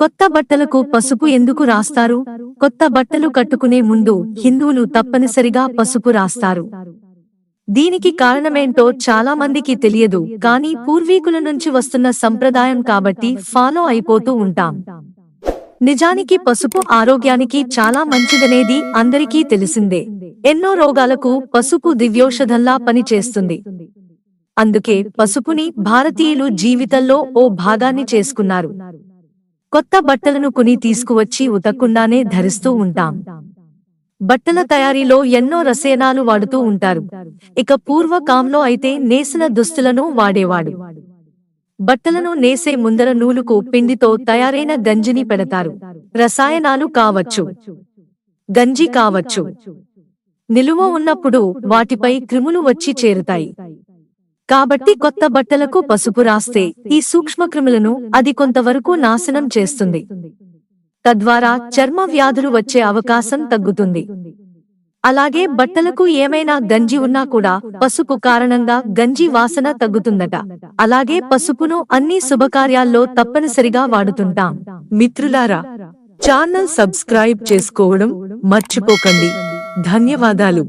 కొత్త బట్టలకు పసుపు ఎందుకు రాస్తారు? కొత్త బట్టలు కట్టుకునే ముందు హిందువులు తప్పనిసరిగా పసుపు రాస్తారు. దీనికి కారణమేంటో చాలా మందికి తెలియదు కానీ పూర్వీకుల నుంచి వస్తున్న సంప్రదాయం కాబట్టి ఫాలో అయిపోతూ ఉంటాం. నిజానికి పసుపు ఆరోగ్యానికి చాలా మంచిదనేది అందరికీ తెలిసిందే. ఎన్నో రోగాలకు పసుపు దివ్యోషధంలా పనిచేస్తుంది. అందుకే పసుపుని భారతీయులు జీవితంలో ఓ భాగాన్ని చేసుకున్నారు. కొత్త బట్టలను కొని తీసుకువచ్చి ఉతక్కుండానే ధరిస్తూ ఉంటాం. బట్టల తయారీలో ఎన్నో రసాయనాలు వాడుతూ ఉంటారు. ఇక పూర్వకాంలో అయితే నేసిన దుస్తులను వాడేవాడు. బట్టలను నేసే ముందర నూలుకు పిండితో తయారైన గంజిని పెడతారు. రసాయనాలు కావచ్చు. గంజి కావచ్చు. నిలువ ఉన్నప్పుడు వాటిపై క్రిములు వచ్చి చేరుతాయి. కాబట్టి కొత్త బట్టలకు పసుపు రాస్తే ఈ సూక్ష్మక్రిములను అది కొంతవరకు నాశనం చేస్తుంది. తద్వారా చర్మ వ్యాధులు వచ్చే అవకాశం తగ్గుతుంది. అలాగే బట్టలకు ఏమైనా గంజి ఉన్నా కూడా పసుపు కారణంగా గంజి వాసన తగ్గుతుందట. అలాగే పసుపును అన్ని శుభకార్యాల్లో తప్పనిసరిగా వాడుతుంటాం. మిత్రులారా ఛానల్ సబ్స్క్రైబ్ చేసుకోవడం మర్చిపోకండి. ధన్యవాదాలు.